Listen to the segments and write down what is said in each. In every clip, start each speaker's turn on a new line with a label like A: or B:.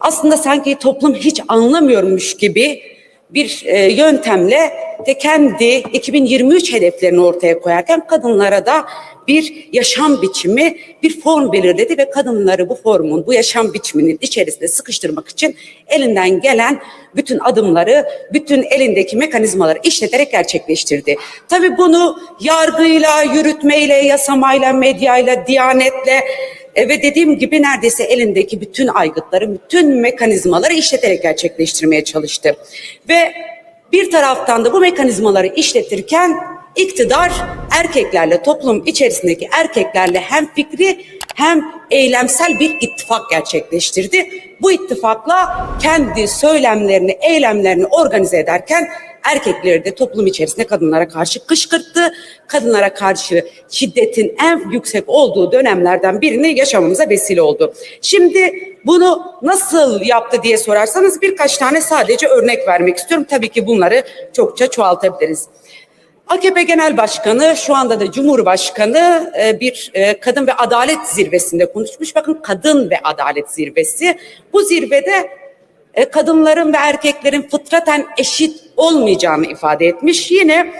A: aslında sanki toplum hiç anlamıyormuş gibi bir e, yöntemle de kendi 2023 hedeflerini ortaya koyarken kadınlara da bir yaşam biçimi, bir form belirledi ve kadınları bu formun, bu yaşam biçiminin içerisinde sıkıştırmak için elinden gelen bütün adımları, bütün elindeki mekanizmaları işleterek gerçekleştirdi. Tabii bunu yargıyla, yürütmeyle, yasamayla, medyayla, diyanetle, e, ve dediğim gibi neredeyse elindeki bütün aygıtları, bütün mekanizmaları işleterek gerçekleştirmeye çalıştı. Ve bir taraftan da bu mekanizmaları işletirken iktidar erkeklerle, toplum içerisindeki erkeklerle hem fikri hem eylemsel bir ittifak gerçekleştirdi. Bu ittifakla kendi söylemlerini, eylemlerini organize ederken erkekleri de toplum içerisinde kadınlara karşı kışkırttı. Kadınlara karşı şiddetin en yüksek olduğu dönemlerden birini yaşamamıza vesile oldu. Şimdi bunu nasıl yaptı diye sorarsanız birkaç tane sadece örnek vermek istiyorum. Tabii ki bunları çokça çoğaltabiliriz. AKP Genel Başkanı şu anda da Cumhurbaşkanı e, bir e, kadın ve adalet zirvesinde konuşmuş. Bakın kadın ve adalet zirvesi. Bu zirvede e, kadınların ve erkeklerin fıtraten eşit olmayacağını ifade etmiş. Yine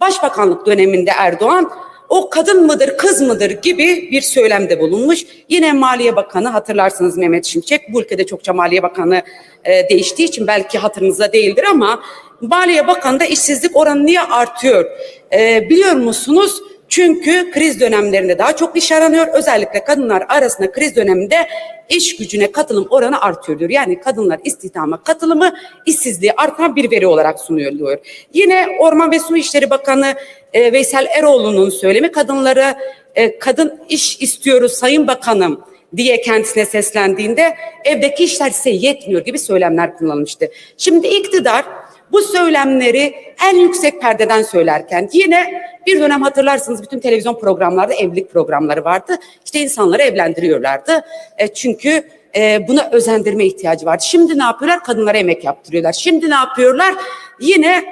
A: Başbakanlık döneminde Erdoğan o kadın mıdır kız mıdır gibi bir söylemde bulunmuş. Yine Maliye Bakanı hatırlarsınız Mehmet Şimşek bu ülkede çokça Maliye Bakanı e, değiştiği için belki hatırınızda değildir ama Maliye Bakanı'nda işsizlik oranı niye artıyor e, biliyor musunuz? Çünkü kriz dönemlerinde daha çok iş aranıyor. Özellikle kadınlar arasında kriz döneminde iş gücüne katılım oranı artıyor diyor. Yani kadınlar istihdama katılımı işsizliği artan bir veri olarak sunuluyor. Yine Orman ve Su İşleri Bakanı e, Veysel Eroğlu'nun söylemi kadınlara e, kadın iş istiyoruz Sayın Bakanım diye kendisine seslendiğinde evdeki işler size yetmiyor gibi söylemler kullanılmıştı. Şimdi iktidar bu söylemleri en yüksek perdeden söylerken yine bir dönem hatırlarsınız bütün televizyon programlarda evlilik programları vardı. İşte insanları evlendiriyorlardı. E, çünkü e, buna özendirme ihtiyacı vardı. Şimdi ne yapıyorlar? Kadınlara emek yaptırıyorlar. Şimdi ne yapıyorlar? Yine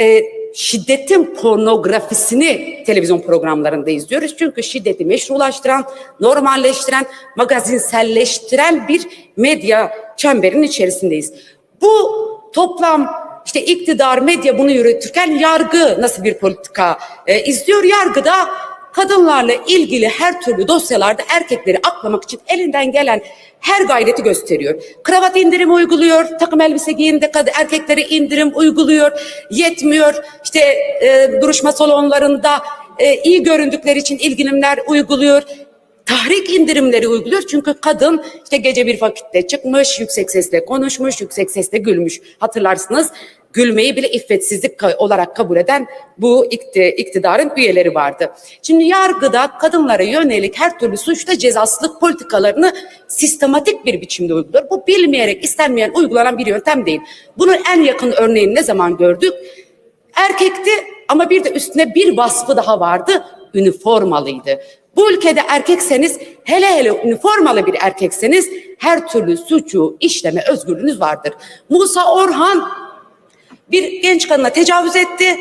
A: e, şiddetin pornografisini televizyon programlarında izliyoruz. Çünkü şiddeti meşrulaştıran, normalleştiren, magazinselleştiren bir medya çemberinin içerisindeyiz. Bu toplam işte iktidar, medya bunu yürütürken yargı nasıl bir politika e, izliyor? Yargıda kadınlarla ilgili her türlü dosyalarda erkekleri aklamak için elinden gelen her gayreti gösteriyor. Kravat indirim uyguluyor, takım elbise giyinde erkekleri indirim uyguluyor, yetmiyor. İşte e, duruşma salonlarında e, iyi göründükleri için ilgilimler uyguluyor tahrik indirimleri uyguluyor. Çünkü kadın işte gece bir vakitte çıkmış, yüksek sesle konuşmuş, yüksek sesle gülmüş. Hatırlarsınız gülmeyi bile iffetsizlik olarak kabul eden bu iktidarın üyeleri vardı. Şimdi yargıda kadınlara yönelik her türlü suçta cezasızlık politikalarını sistematik bir biçimde uyguluyor. Bu bilmeyerek istenmeyen uygulanan bir yöntem değil. Bunun en yakın örneğini ne zaman gördük? Erkekti ama bir de üstüne bir vasfı daha vardı. Üniformalıydı. Bu ülkede erkekseniz hele hele üniformalı bir erkekseniz her türlü suçu işleme özgürlüğünüz vardır. Musa Orhan bir genç kadına tecavüz etti.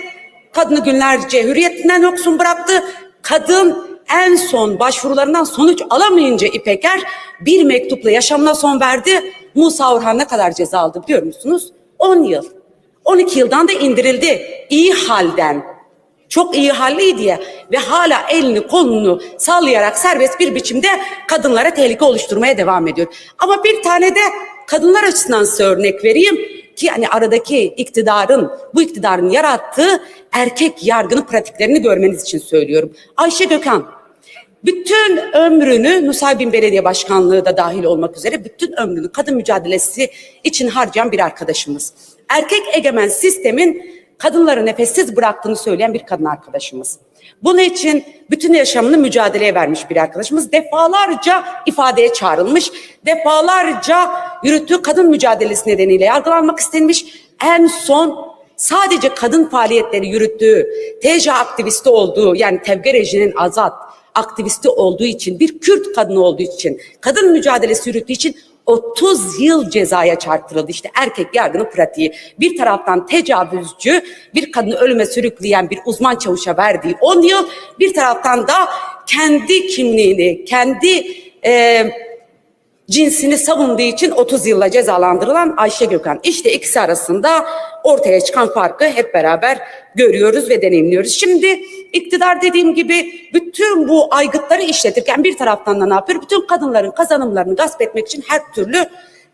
A: Kadını günlerce hürriyetinden yoksun bıraktı. Kadın en son başvurularından sonuç alamayınca İpeker bir mektupla yaşamına son verdi. Musa Orhan ne kadar ceza aldı biliyor musunuz? 10 yıl. 12 yıldan da indirildi. İyi halden çok iyi halliydi ya ve hala elini kolunu sallayarak serbest bir biçimde kadınlara tehlike oluşturmaya devam ediyor. Ama bir tane de kadınlar açısından size örnek vereyim ki hani aradaki iktidarın bu iktidarın yarattığı erkek yargını pratiklerini görmeniz için söylüyorum. Ayşe Gökhan bütün ömrünü Nusaybin Belediye Başkanlığı da dahil olmak üzere bütün ömrünü kadın mücadelesi için harcayan bir arkadaşımız. Erkek egemen sistemin kadınları nefessiz bıraktığını söyleyen bir kadın arkadaşımız. Bunun için bütün yaşamını mücadeleye vermiş bir arkadaşımız. Defalarca ifadeye çağrılmış, defalarca yürüttüğü kadın mücadelesi nedeniyle yargılanmak istenmiş. En son sadece kadın faaliyetleri yürüttüğü, TC aktivisti olduğu yani Tevge Reji'nin azat aktivisti olduğu için, bir Kürt kadını olduğu için, kadın mücadelesi yürüttüğü için 30 yıl cezaya çarptırıldı. İşte erkek yargının pratiği. Bir taraftan tecavüzcü, bir kadını ölüme sürükleyen bir uzman çavuşa verdiği 10 yıl, bir taraftan da kendi kimliğini, kendi e, cinsini savunduğu için 30 yılla cezalandırılan Ayşe Gökhan. İşte ikisi arasında ortaya çıkan farkı hep beraber görüyoruz ve deneyimliyoruz. Şimdi iktidar dediğim gibi bütün bu aygıtları işletirken bir taraftan da ne yapıyor? Bütün kadınların kazanımlarını gasp etmek için her türlü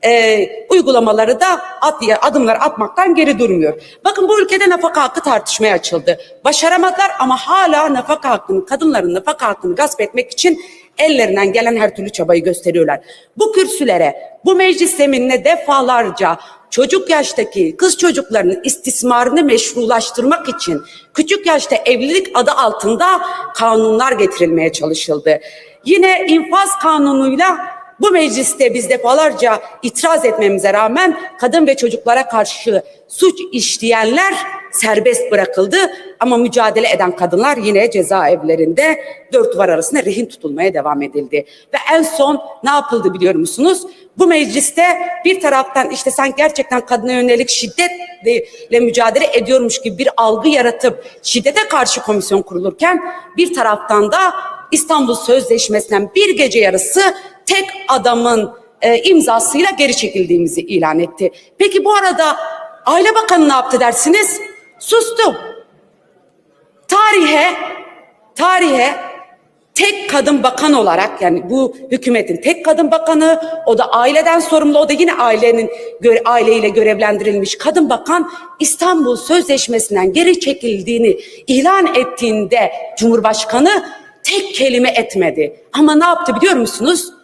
A: e, uygulamaları da at, adımlar atmaktan geri durmuyor. Bakın bu ülkede nafaka hakkı tartışmaya açıldı. Başaramadılar ama hala nafaka hakkını, kadınların nafaka hakkını gasp etmek için ellerinden gelen her türlü çabayı gösteriyorlar. Bu kürsülere, bu meclis zeminine defalarca çocuk yaştaki kız çocuklarının istismarını meşrulaştırmak için küçük yaşta evlilik adı altında kanunlar getirilmeye çalışıldı. Yine infaz kanunuyla bu mecliste biz defalarca itiraz etmemize rağmen kadın ve çocuklara karşı suç işleyenler serbest bırakıldı ama mücadele eden kadınlar yine cezaevlerinde dört duvar arasında rehin tutulmaya devam edildi. Ve en son ne yapıldı biliyor musunuz? Bu mecliste bir taraftan işte sen gerçekten kadına yönelik şiddetle mücadele ediyormuş gibi bir algı yaratıp şiddete karşı komisyon kurulurken bir taraftan da İstanbul Sözleşmesi'nden bir gece yarısı tek adamın e, imzasıyla geri çekildiğimizi ilan etti. Peki bu arada Aile Bakanı ne yaptı dersiniz? Sustu. Tarihe, tarihe tek kadın bakan olarak yani bu hükümetin tek kadın bakanı o da aileden sorumlu o da yine ailenin göre, aileyle görevlendirilmiş kadın bakan İstanbul Sözleşmesi'nden geri çekildiğini ilan ettiğinde Cumhurbaşkanı tek kelime etmedi. Ama ne yaptı biliyor musunuz?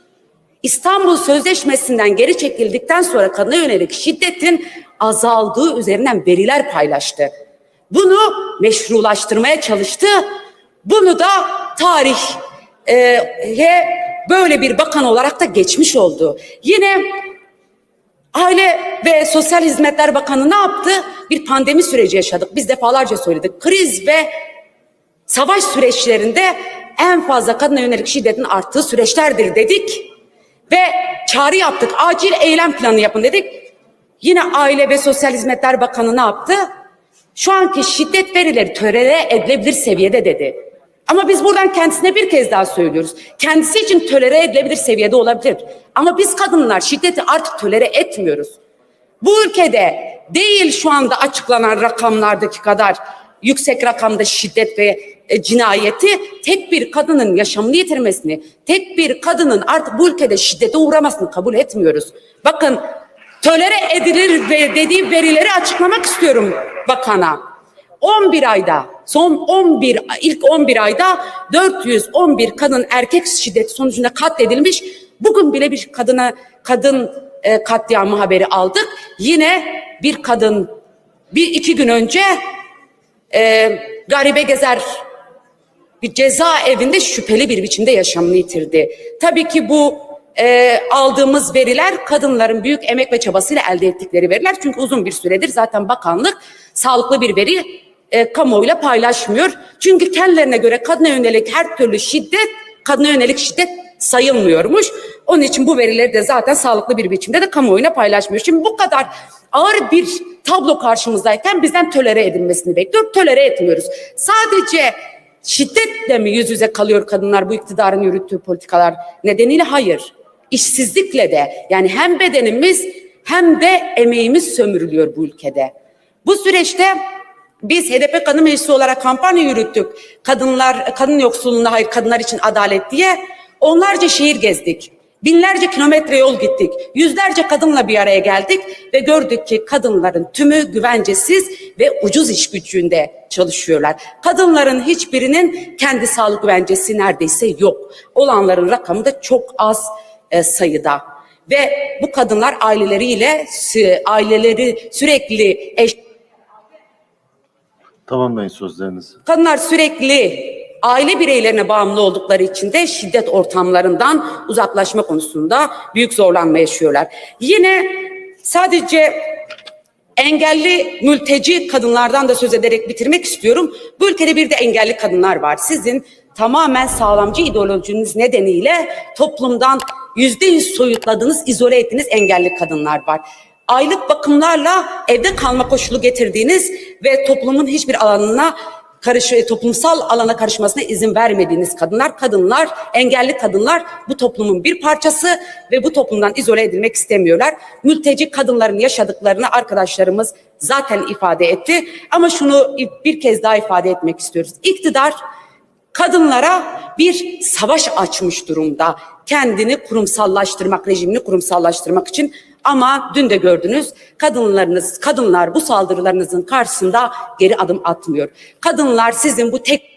A: İstanbul Sözleşmesi'nden geri çekildikten sonra kadına yönelik şiddetin azaldığı üzerinden veriler paylaştı. Bunu meşrulaştırmaya çalıştı. Bunu da tarihe böyle bir bakan olarak da geçmiş oldu. Yine Aile ve Sosyal Hizmetler Bakanı ne yaptı? Bir pandemi süreci yaşadık. Biz defalarca söyledik. Kriz ve savaş süreçlerinde en fazla kadına yönelik şiddetin arttığı süreçlerdir dedik. Ve çağrı yaptık. Acil eylem planı yapın dedik. Yine Aile ve Sosyal Hizmetler Bakanı ne yaptı? Şu anki şiddet verileri tölere edilebilir seviyede dedi. Ama biz buradan kendisine bir kez daha söylüyoruz. Kendisi için tölere edilebilir seviyede olabilir. Ama biz kadınlar şiddeti artık tölere etmiyoruz. Bu ülkede değil şu anda açıklanan rakamlardaki kadar yüksek rakamda şiddet ve cinayeti tek bir kadının yaşamını yitirmesini, tek bir kadının artık bu ülkede şiddete uğramasını kabul etmiyoruz. Bakın tölere edilir ve dediği verileri açıklamak istiyorum bakana. 11 ayda son 11 ilk 11 ayda 411 kadın erkek şiddeti sonucunda katledilmiş. Bugün bile bir kadına kadın e, katliamı haberi aldık. Yine bir kadın bir iki gün önce e, garibe gezer cezaevinde şüpheli bir biçimde yaşamını yitirdi. Tabii ki bu e, aldığımız veriler kadınların büyük emek ve çabasıyla elde ettikleri veriler. Çünkü uzun bir süredir zaten bakanlık sağlıklı bir veri e, kamuoyuyla paylaşmıyor. Çünkü kendilerine göre kadına yönelik her türlü şiddet, kadına yönelik şiddet sayılmıyormuş. Onun için bu verileri de zaten sağlıklı bir biçimde de kamuoyuna paylaşmıyor. Şimdi bu kadar ağır bir tablo karşımızdayken bizden tölere edilmesini bekliyor. Tölere etmiyoruz. Sadece şiddetle mi yüz yüze kalıyor kadınlar bu iktidarın yürüttüğü politikalar nedeniyle? Hayır. İşsizlikle de yani hem bedenimiz hem de emeğimiz sömürülüyor bu ülkede. Bu süreçte biz HDP Kadın Meclisi olarak kampanya yürüttük. Kadınlar, kadın yoksulluğuna hayır kadınlar için adalet diye. Onlarca şehir gezdik. Binlerce kilometre yol gittik. Yüzlerce kadınla bir araya geldik ve gördük ki kadınların tümü güvencesiz ve ucuz iş gücünde çalışıyorlar. Kadınların hiçbirinin kendi sağlık güvencesi neredeyse yok. Olanların rakamı da çok az e, sayıda. Ve bu kadınlar aileleriyle aileleri sürekli eş
B: Tamamlayın sözlerinizi.
A: Kadınlar sürekli aile bireylerine bağımlı oldukları için de şiddet ortamlarından uzaklaşma konusunda büyük zorlanma yaşıyorlar. Yine sadece engelli mülteci kadınlardan da söz ederek bitirmek istiyorum. Bu ülkede bir de engelli kadınlar var. Sizin tamamen sağlamcı ideolojiniz nedeniyle toplumdan yüzde yüz soyutladığınız, izole ettiğiniz engelli kadınlar var aylık bakımlarla evde kalma koşulu getirdiğiniz ve toplumun hiçbir alanına karış toplumsal alana karışmasına izin vermediğiniz kadınlar, kadınlar, engelli kadınlar bu toplumun bir parçası ve bu toplumdan izole edilmek istemiyorlar. Mülteci kadınların yaşadıklarını arkadaşlarımız zaten ifade etti. Ama şunu bir kez daha ifade etmek istiyoruz. İktidar kadınlara bir savaş açmış durumda. Kendini kurumsallaştırmak, rejimini kurumsallaştırmak için ama dün de gördünüz kadınlarınız, kadınlar bu saldırılarınızın karşısında geri adım atmıyor. Kadınlar sizin bu tek